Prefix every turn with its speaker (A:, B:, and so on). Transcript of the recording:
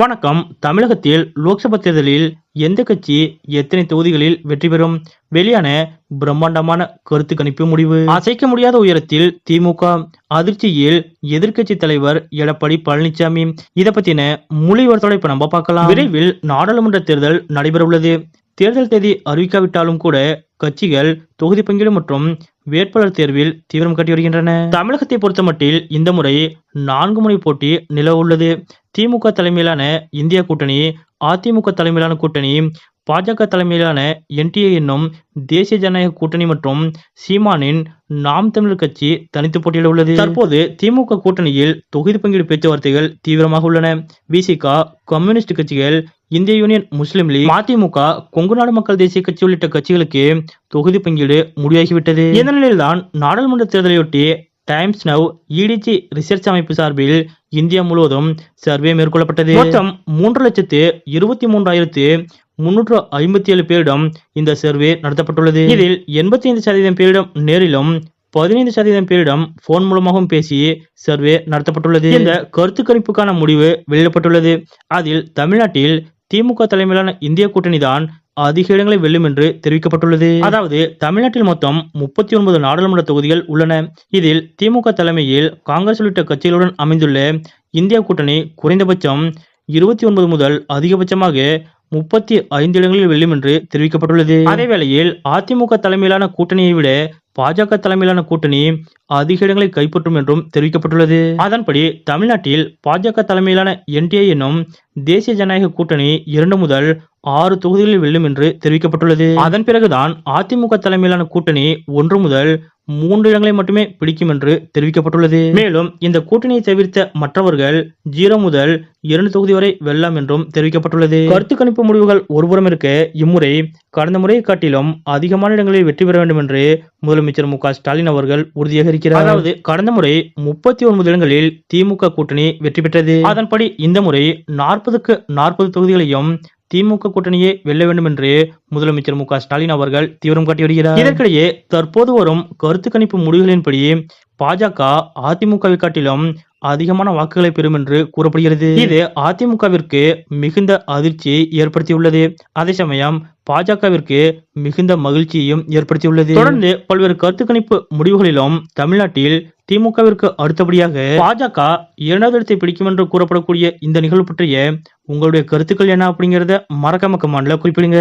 A: வணக்கம். தமிழகத்தில் லோக்சபா தேர்தலில் எந்த கட்சி எத்தனை தொகுதிகளில் வெற்றி பெறும்? வெளியான பிரம்மாண்டமான கருத்து கணிப்பு முடிவு. அசைக்க முடியாத உயரத்தில் திமுக அதிர்ச்சியில் எதிர்க்கட்சி தலைவர் எடப்பாடி பழனிசாமி. இதை பத்தின முழு விவரத்தோட இப்ப நம்ம பார்க்கலாம். விரைவில் நாடாளுமன்ற தேர்தல் நடைபெற உள்ளது தேர்தல் தேதி அறிவிக்காவிட்டாலும் கூட கட்சிகள் தொகுதி பங்கீடு மற்றும் வேட்பாளர் தேர்வில் தீவிரம் காட்டி வருகின்றன. தமிழகத்தை பொறுத்தமட்டில் இந்த முறை நான்கு முறை போட்டி நிலவுள்ளது திமுக தலைமையிலான இந்திய கூட்டணி அதிமுக தலைமையிலான கூட்டணி பாஜக தலைமையிலான என்டிஏ என்னும் தேசிய ஜனநாயக கூட்டணி மற்றும் சீமானின் நாம் தமிழர் கட்சி தனித்து போட்டியிட உள்ளது. தற்போது திமுக கூட்டணியில் தொகுதி பங்கீடு பேச்சுவார்த்தைகள் தீவிரமாக உள்ளன. விசிக கம்யூனிஸ்ட் கட்சிகள் இந்திய யூனியன் முஸ்லிம் லீக் மதிமுக கொங்கு நாடு மக்கள் தேசிய கட்சி உள்ளிட்ட கட்சிகளுக்கு தொகுதி பங்கீடு முடிவாகிவிட்டது இந்த நிலையில்தான் நாடாளுமன்ற தேர்தலையொட்டி டைம்ஸ் நவ் இடிஜி ரிசர்ச் அமைப்பு சார்பில் இந்தியா முழுவதும் சர்வே மேற்கொள்ளப்பட்டது. மொத்தம் மூன்று லட்சத்து இருபத்தி மூன்றாயிரத்து முன்னூற்று ஐம்பத்தி ஏழு பேரிடம் இந்த சர்வே நடத்தப்பட்டுள்ளது. இதில் எண்பத்தி ஐந்து சதவீதம் பேரிடம் நேரிலும் பதினைந்து சதவீதம் பேரிடம் போன் மூலமாகவும் பேசி சர்வே நடத்தப்பட்டுள்ளது. இந்த கருத்து கணிப்புக்கான முடிவு வெளியிடப்பட்டுள்ளது. அதில் தமிழ்நாட்டில் திமுக தலைமையிலான இந்திய கூட்டணி தான் அதிக இடங்களை வெல்லும் என்று தெரிவிக்கப்பட்டுள்ளது. அதாவது தமிழ்நாட்டில் மொத்தம் முப்பத்தி ஒன்பது நாடாளுமன்ற தொகுதிகள் உள்ளன. இதில் திமுக தலைமையில் காங்கிரஸ் உள்ளிட்ட கட்சிகளுடன் அமைந்துள்ள இந்தியா கூட்டணி குறைந்தபட்சம் இருபத்தி ஒன்பது முதல் அதிகபட்சமாக முப்பத்தி ஐந்து இடங்களில் வெல்லும் என்று தெரிவிக்கப்பட்டுள்ளது. அதேவேளையில் அதிமுக தலைமையிலான கூட்டணியை விட பாஜக தலைமையிலான கூட்டணி அதிக இடங்களை கைப்பற்றும் என்றும் தெரிவிக்கப்பட்டுள்ளது. அதன்படி தமிழ்நாட்டில் பாஜக தலைமையிலான என்டிஏ என்னும் தேசிய ஜனநாயக கூட்டணி இரண்டு முதல் ஆறு தொகுதிகளில் வெல்லும் என்று தெரிவிக்கப்பட்டுள்ளது. அதன் பிறகுதான் அதிமுக தலைமையிலான கூட்டணி ஒன்று முதல் மூன்று இடங்களை மட்டுமே பிடிக்கும் என்று தெரிவிக்கப்பட்டுள்ளது. மேலும் இந்த கூட்டணியை தவிர்த்த மற்றவர்கள் ஜீரோ முதல் இரண்டு தொகுதி வரை வெல்லாம் என்றும் தெரிவிக்கப்பட்டுள்ளது. கருத்து கணிப்பு முடிவுகள் ஒருபுறம் இருக்க இம்முறை கடந்த முறையை காட்டிலும் அதிகமான இடங்களில் வெற்றி பெற வேண்டும் என்று முதலமைச்சர் மு ஸ்டாலின் அவர்கள் உறுதியாக இருக்கிறார். அதாவது கடந்த முறை முப்பத்தி ஒன்பது இடங்களில் திமுக கூட்டணி வெற்றி பெற்றது. அதன்படி இந்த முறை நாற்பதுக்கு நாற்பது தொகுதிகளையும் திமுக கூட்டணியே வெல்ல வேண்டும் என்று முதலமைச்சர் மு க ஸ்டாலின் அவர்கள் தீவிரம் காட்டி வருகிறார். இதற்கிடையே தற்போது வரும் கருத்து கணிப்பு முடிவுகளின்படி பாஜக அதிமுகவை காட்டிலும் அதிகமான வாக்குகளை பெறும் என்று கூறப்படுகிறது. இது அதிமுகவிற்கு மிகுந்த அதிர்ச்சியை ஏற்படுத்தியுள்ளது. அதே சமயம் பாஜகவிற்கு மிகுந்த மகிழ்ச்சியையும் ஏற்படுத்தியுள்ளது. தொடர்ந்து பல்வேறு கருத்து கணிப்பு முடிவுகளிலும் தமிழ்நாட்டில் திமுகவிற்கு அடுத்தபடியாக பாஜக இரண்டாவது இடத்தை பிடிக்கும் என்று கூறப்படக்கூடிய இந்த நிகழ்வு பற்றிய உங்களுடைய கருத்துக்கள் என்ன அப்படிங்கறத மறக்காம கமாண்ட்ல குறிப்பிடுங்க.